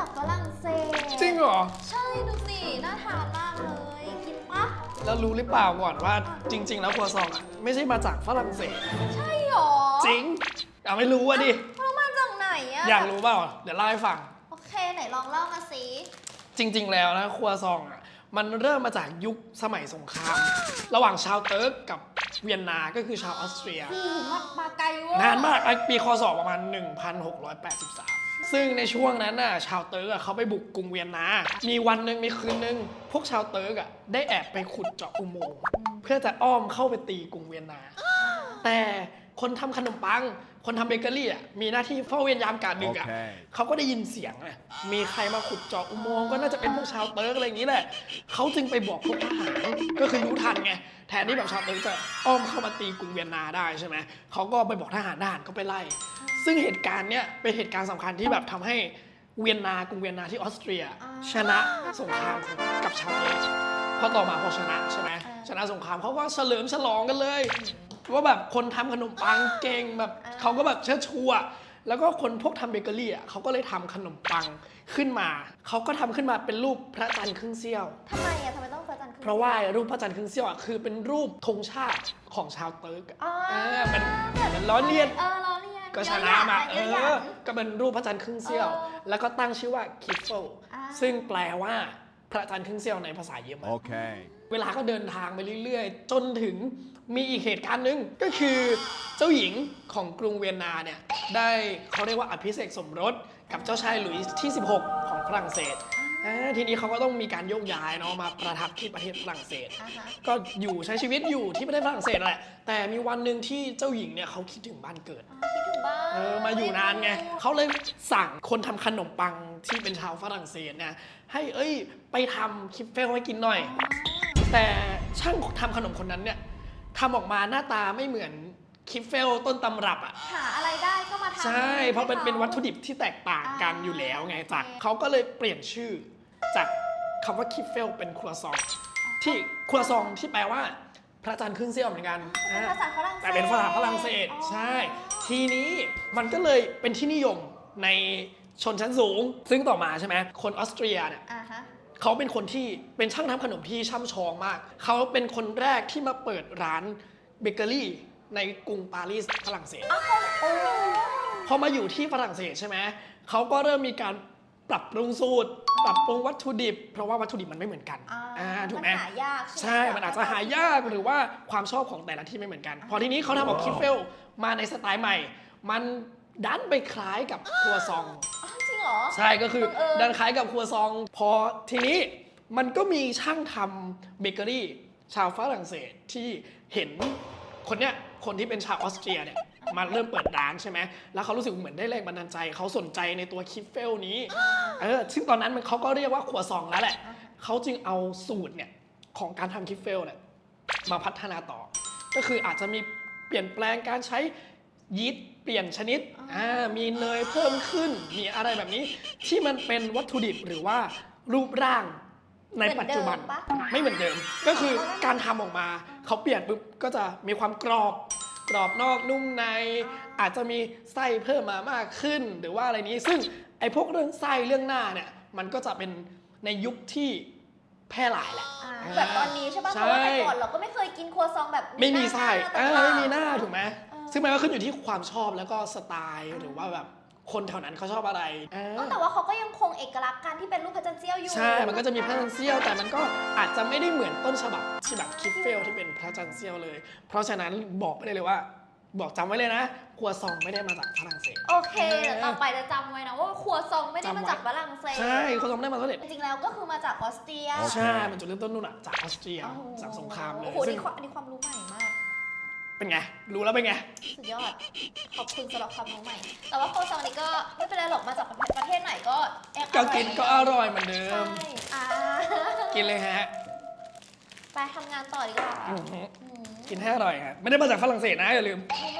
จากฝรั่งเศสจริงเหรอ ใช่ดูสิน่าทานมากเลยกินปะแล้วรู้หรือเปล่าก่อนว่าจริง ๆ แล้วครัวซองอะไม่ใช่มาจากฝรั่งเศส ใช่หรอจริงอะไม่รู้อะดิ เรามาจากไหนอะอยากรู้เปล่า เดี๋ยวเล่าให้ฟัง โอเคไหนลองเล่ามาสิจริง ๆ แล้วนะครัวซองอะมันเริ่มมาจากยุคสมัยสงคราม ระหว่างชาวเติร์กกับเวียนนาก็คือชาวออสเตรียโอ้โหมามาไกลเวอร์ นานมากไอ้ปีคศประมาณ 1683 ซึ่งในช่วงนั้นน่ะชาวเติร์กอะเขาไปบุกกรุงเวียนนา มีวันหนึ่งมีคืนหนึ่งพวกชาวเติร์กอะได้แอบไปขุดเจาะอุโมงค์เพื่อจะอ้อมเข้าไปตีกรุงเวียนนา แต่ คนทำขนมปัง คนทำเบเกอรี่อะมีหน้าที่เฝ้าเวรยามกาดดึกอะโอเคเขาก็ได้ยินเสียงอะมีใครมาขุดเจาะอุโมงค์ก็น่าจะเป็นพวกชาวเติร์กอะไรอย่างนี้แหละเขาจึงไปบอกพวกทหารก็คือรู้ทันไงแทนที่แบบชาวเติร์กจะอ้อมเข้ามาตีกรุงเวียนนาได้ใช่ไหมเขาก็ไปบอกทหารทหารก็ไปไล่ ซึ่งเหตุการณ์เนี้ยเป็นเหตุการณ์สำคัญที่แบบทำให้เวียนนากรุงเวียนนาที่ออสเตรีย ชนะสงครามกับชาวเติร์กพอต่อมาพอชนะใช่ไหมชนะสงครามเขาก็เฉลิมฉลองกันเลย ว่าแบบคนทำขนมปังเก่งแบบเขาก็แบบเชิดชูอะแล้วก็คนพวกทำเบเกอรี่อะเขาก็เลยทำขนมปังขึ้นมา เขาก็ทำขึ้นมาเป็นรูปพระจันทร์ครึ่งเสี้ยวทำไมอะทำไมต้องเฟอร์จันทร์เพราะว่ารูปพระจันทร์ครึ่งเสี้ยวอะคือเป็นรูปธงชาติของชาวเติร์กอะอ๋อเออมันมันล้อเลียนเออล้อเลียนก็ชนะมาเอเยอะหยัอนก็เป็นรูปพระจันทร์ครึ่งเสี้ยวเออแล้วก็ตั้งชื่อว่าคิฟเฟิลอ่าซึ่งแปลว่า พระจันทร์ครึ่งเสี้ยวในภาษาเยอรมัน Okay. เวลาก็เดินทางไปเรื่อยๆ จนถึงมีอีกเหตุการณ์หนึ่งก็คือเจ้าหญิงของกรุงเวียนนาเนี่ย ได้เขาเรียกว่าอภิเษกสมรสกับเจ้าชายหลุยส์ที่ 16 ของฝรั่งเศสอ่าทีนี้เขาก็ต้องมีการโยกย้ายเนาะมาประทับที่ประเทศฝรั่งเศส อ่าฮะ ก็อยู่ใช้ชีวิตอยู่ที่ประเทศฝรั่งเศสนั่นแหละแต่มีวันหนึ่งที่เจ้าหญิงเนี่ยเขาคิดถึงบ้านเกิด คิดถึงบ้าน เออมาอยู่นานไงเขาเลยสั่งคนทำขนมปังที่เป็นชาวฝรั่งเศสเนี่ยให้เอ้ยไปทำคิปเฟลให้กินหน่อย แต่ช่างทำขนมคนนั้นเนี่ยทำออกมาหน้าตาไม่เหมือนคิปเฟลต้นตำรับอะ หาอะไรได้ก็มาทำใช่ เพราะเป็นให้ขเป็นวัตถุดิบที่แตกต่างกันอ่าอยู่แล้วไงโอเคจากเขาก็เลยเปลี่ยนชื่อ จากคำว่าคิปเฟลเป็นครัวซอง ที่ครัวซองที่แปลว่า พระจันทร์ครึ่งเสี้ยวเหมือนกันเป็นอ่าภาษาฝรั่งเศสแต่เป็นภาษาฝรั่งเศสอ๋อ ใช่ ทีนี้มันก็เลยเป็นที่นิยมในชนชั้นสูง ซึ่งต่อมาใช่ไหมคนออสเตรียเนี่ยอ่าฮะ เขาเป็นคนที่เป็นช่างทำขนมที่ช่ำชองมาก เขาเป็นคนแรกที่มาเปิดร้านเบเกอรี่ในกรุงปารีสฝรั่งเศสอ้าวโอ้พอมาอยู่ที่ฝรั่งเศสใช่ไหม เขาก็เริ่มมีการ ปรับปรุงสูตร ปรับปรุงวัตถุดิบ เพราะว่าวัตถุดิบมันไม่เหมือนกันอ่าอ่าถูกไหมนหายากใช่ มันอาจจะหายากหรือว่าความชอบของแต่ละที่ไม่เหมือนกัน พอทีนี้เขาทำออกคิฟเฟลมาในสไตล์ใหม่ มันดันไปคล้ายกับครัวซองอ้าวจริงเหรอ ใช่ก็คือเออดันคล้ายกับครัวซอง พอทีนี้มันก็มีช่างทำเบเกอรี่ชาวฝรั่งเศสที่เห็นคนเนี้ยคนที่เป็นชาวออสเตรียเนี่ย มาเริ่มเปิดร้านใช่ไหมแล้วเขารู้สึกเหมือนได้แรงบันดาลใจเขาสนใจในตัวคิฟเฟลนี้เออซึ่งตอนนั้นมันเขาก็เรียกว่าครัวซองแล้วแหละเขาจึงเอาสูตรเนี่ยของการทำคิฟเฟลเนี่ยมาพัฒนาต่อ ก็คืออาจจะมีเปลี่ยนแปลงการใช้ยีสต์เปลี่ยนชนิดอ่ามีเนยเพิ่มขึ้น มีอะไรแบบนี้ ที่มันเป็นวัตถุดิบหรือว่ารูปร่างในปัจจุบันเหมือนเดิมปะไม่เหมือนเดิม ก็คือการทำออกมาเขาเปลี่ยนปุ๊บก็จะมีความกรอบ กรอบนอกนุ่มใน อาจจะมีไส้เพิ่มมามากขึ้น หรือว่าอะไรนี้ ซึ่งไอ้พวกเรื่องไส้เรื่องหน้าเนี่ย มันก็จะเป็นในยุคที่แพร่หลายแหละ อ่าอ่าแบบตอนนี้ใช่ป่ะเพใช่ ราะว่าแต่ก่อนเราก็ไม่เคยกินครัวซองแบบไม่มีไส้หอ่าน้าไม่มีหน้าถูกไหม เออ ซึ่งมันก็ขึ้นอยู่ที่ความชอบแล้วก็สไตล์หรือว่าแบบ คนแถวนั้นเขาชอบอะไรอ่าเออแต่ว่าเขาก็ยังคงเอกลักษณ์การที่เป็นรูปพระจันทร์เสี้ยวอยู่ ใช่ มันก็จะมีพระจันทร์เสี้ยว แต่มันก็อาจจะไม่ได้เหมือนต้นฉบับที่แบบคิฟเฟลที่เป็นพระจันทร์เสี้ยวเลย เพราะฉะนั้นบอกไปได้เลยว่า บอกจำไว้เลยนะครัวซองไม่ได้มาจากฝรั่งเศส โอเคเดี๋ยวต่อไปจะจำไว้นะว่าครัวซองไม่ได้มาจากฝรั่งเศส ใช่ครัวซองไม่ได้มาจากฝรั่งเศส จริงๆแล้วก็คือมาจากออสเตรียโอเคใช่ มันจุดเริ่มต้นนู่นอะจากออสเตรียโอ้โหจากสงครามเลยโอ้โหซึ่นี่ง ความอันนี้ความรู้ใหม่มาก เป็นไง รู้แล้วเป็นไง สุดยอด ขอบคุณสำหรับความรู้ใหม่ แต่ว่าครัวซองนี่ก็ไม่เป็นไรหรอกมาจากประเทศไหนก็เอ๊ะก็กินก็อร่อยร่อยเหมือนเดิใช่ม อ่ากินเลยฮะไปทำงานต่อดีกว่าอื้อหืออืมกินให้อร่อยฮะไม่ได้มาจากฝรั่งเศสนะอย่าลืม ไม่